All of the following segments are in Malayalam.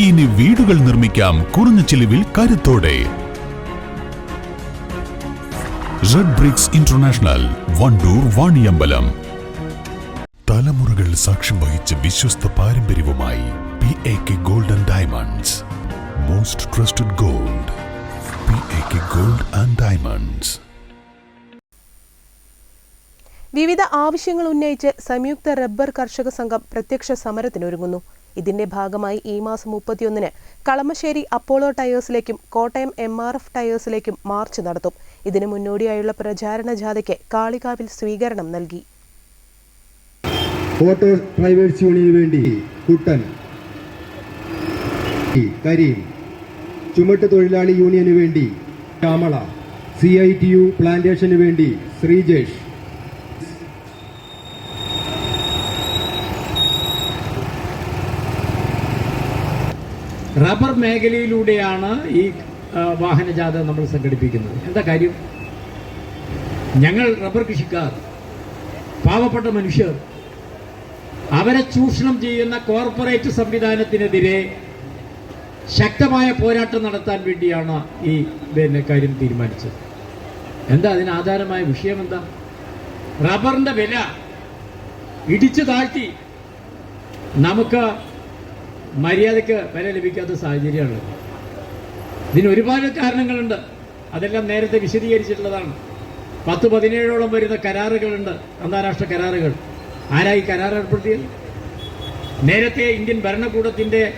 ഇനി വീടുകൾ നിർമ്മിക്കാം കുറഞ്ഞ ചിലവിൽ കരുത്തോടെ. Red bricks international Wandoor Vaniyambalam. തലമുറകൾ സാക്ഷ്യം വഹിച്ച വിശ്വസ്ത പാരമ്പര്യവുമായി P A K gold and diamonds most trusted gold P A K gold and diamonds വിവിധ ആവശ്യങ്ങൾ ഉന്നയിച്ച് സംയുക്ത റബ്ബർ കർഷക സംഘം പ്രത്യക്ഷ സമരത്തിനൊരുങ്ങുന്നു. ഇതിന്റെ ഭാഗമായി ഈ മാസം മുപ്പത്തിയൊന്നിന് കളമശ്ശേരി അപ്പോളോ ടയേഴ്സിലേക്കും കോട്ടയം എം ആർ എഫ് ടയേഴ്സിലേക്കും മാർച്ച് നടത്തും. ഇതിനു മുന്നോടിയായുള്ള പ്രചാരണ ജാഥയ്ക്ക് കാളികാവിൽ സ്വീകരണം നൽകി. വേണ്ടി കുട്ടൻ കരീം. ചുമട്ട് തൊഴിലാളി യൂണിയന് വേണ്ടി Shyamala C I T U plantation വേണ്ടി ശ്രീജേഷ്. റബ്ബർ മേഖലയിലൂടെയാണ് ഈ വാഹനജാഥ നമ്മൾ സംഘടിപ്പിക്കുന്നത്. എന്താ കാര്യം? ഞങ്ങൾ റബ്ബർ കൃഷിക്കാർ പാവപ്പെട്ട മനുഷ്യർ അവരെ ചൂഷണം ചെയ്യുന്ന കോർപ്പറേറ്റ് സംവിധാനത്തിനെതിരെ ശക്തമായ പോരാട്ടം നടത്താൻ വേണ്ടിയാണ് ഈ പിന്നെ കാര്യം തീരുമാനിച്ചത്. എന്താ അതിന് ആധാരമായ വിഷയം എന്താ? റബ്ബറിന്റെ വില ഇടിച്ചു താഴ്ത്തി നമുക്ക് മര്യാദയ്ക്ക് വില ലഭിക്കാത്ത സാഹചര്യമാണ്. ഇതിന് ഒരുപാട് കാരണങ്ങളുണ്ട്. അതെല്ലാം നേരത്തെ വിശദീകരിച്ചിട്ടുള്ളതാണ്. പത്ത് പതിനേഴോളം വരുന്ന കരാറുകളുണ്ട്. അന്താരാഷ്ട്ര കരാറുകൾ. ആരായി കരാർ ഏർപ്പെടുത്തിയത്? നേരത്തെ ഇന്ത്യൻ ഭരണകൂടത്തിന്റെ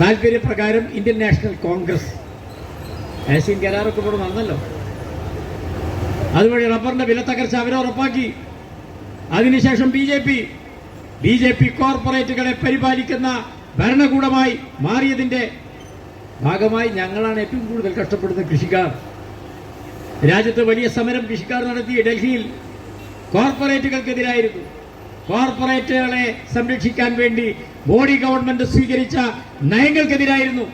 താല്പര്യപ്രകാരം ഇന്ത്യൻ നാഷണൽ കോൺഗ്രസ്. ആസിയൻ കരാറൊക്കെ ഇവിടെ നടന്നല്ലോ. അതുവഴി റബ്ബറിന്റെ വില തകർച്ച അവരെ ഉറപ്പാക്കി അതിനുശേഷം B J P B J P കോർപ്പറേറ്റുകളെ പരിപാലിക്കുന്ന ഭരണകൂടമായി മാറിയതിന്റെ ഭാഗമായി ഞങ്ങളാണ് ഏറ്റവും കൂടുതൽ കഷ്ടപ്പെടുന്ന കൃഷിക്കാർ. രാജ്യത്ത് വലിയ സമരം കൃഷിക്കാർ നടത്തി ഡൽഹിയിൽ കോർപ്പറേറ്റുകൾക്കെതിരായിരുന്നു. കോർപ്പറേറ്റുകളെ സംരക്ഷിക്കാൻ വേണ്ടി മോഡി ഗവൺമെന്റ് സ്വീകരിച്ച നയങ്ങൾക്കെതിരായിരുന്നു.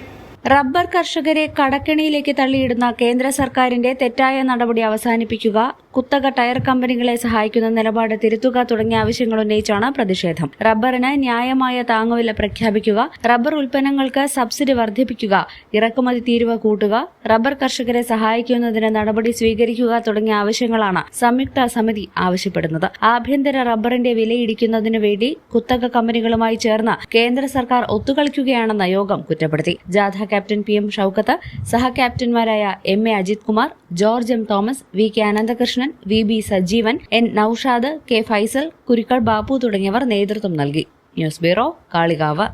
റബ്ബർ കർഷകരെ കടക്കെണിയിലേക്ക് തള്ളിയിടുന്ന കേന്ദ്ര സർക്കാരിന്റെ തെറ്റായ നടപടി അവസാനിപ്പിക്കുക കുത്തക ടയർ കമ്പനികളെ സഹായിക്കുന്ന നിലപാട് തിരുത്തുക തുടങ്ങിയ ആവശ്യങ്ങൾ ഉന്നയിച്ചാണ് പ്രതിഷേധം. റബ്ബറിന് ന്യായമായ താങ്ങുവില പ്രഖ്യാപിക്കുക റബ്ബർ ഉൽപ്പന്നങ്ങൾക്ക് സബ്സിഡി വർദ്ധിപ്പിക്കുക ഇറക്കുമതി തീരുവ കൂട്ടുക റബ്ബർ കർഷകരെ സഹായിക്കുന്നതിന് നടപടി സ്വീകരിക്കുക തുടങ്ങിയ ആവശ്യങ്ങളാണ് സംയുക്ത സമിതി ആവശ്യപ്പെടുന്നത്. ആഭ്യന്തര റബ്ബറിന്റെ വിലയിടിക്കുന്നതിനു വേണ്ടി കുത്തക കമ്പനികളുമായി ചേർന്ന് കേന്ദ്ര സർക്കാർ ഒത്തുകളിക്കുകയാണെന്ന് യോഗം കുറ്റപ്പെടുത്തി. ജാഥ ക്യാപ്റ്റൻ പി എം ഷൌക്കത്ത് സഹ ക്യാപ്റ്റന്മാരായ M A Ajith Kumar George M Thomas V K Ananthakrishnan V B Sajeevan N Noushad K Faisal Kurukkal Bappu തുടങ്ങിയവർ നേതൃത്വം നൽകി. News bureau Kalikavu.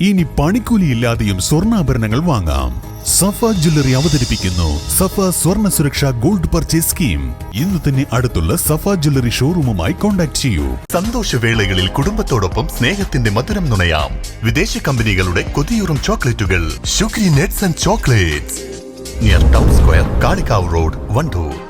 ഇനി പണിക്കൂലിയില്ലാതെയും സ്വർണാഭരണങ്ങൾ വാങ്ങാം. സഫ ജ്വല്ലറി അവതരിപ്പിക്കുന്നു. സഫ സ്വർണ സുരക്ഷ ഗോൾഡ് പർച്ചേസ് സ്കീം. ഇന്ന് തന്നെ അടുത്തുള്ള സഫ ജ്വല്ലറി ഷോറൂമുമായി കോൺടാക്ട് ചെയ്യൂ. സന്തോഷവേളകളിൽ കുടുംബത്തോടൊപ്പം സ്നേഹത്തിന്റെ മധുരം നുണയാം. വിദേശ കമ്പനികളുടെ കൊതിയൂറും ചോക്ലേറ്റുകൾ. Sugary nuts and chocolates. Near town square Kalikavu road Wandoor.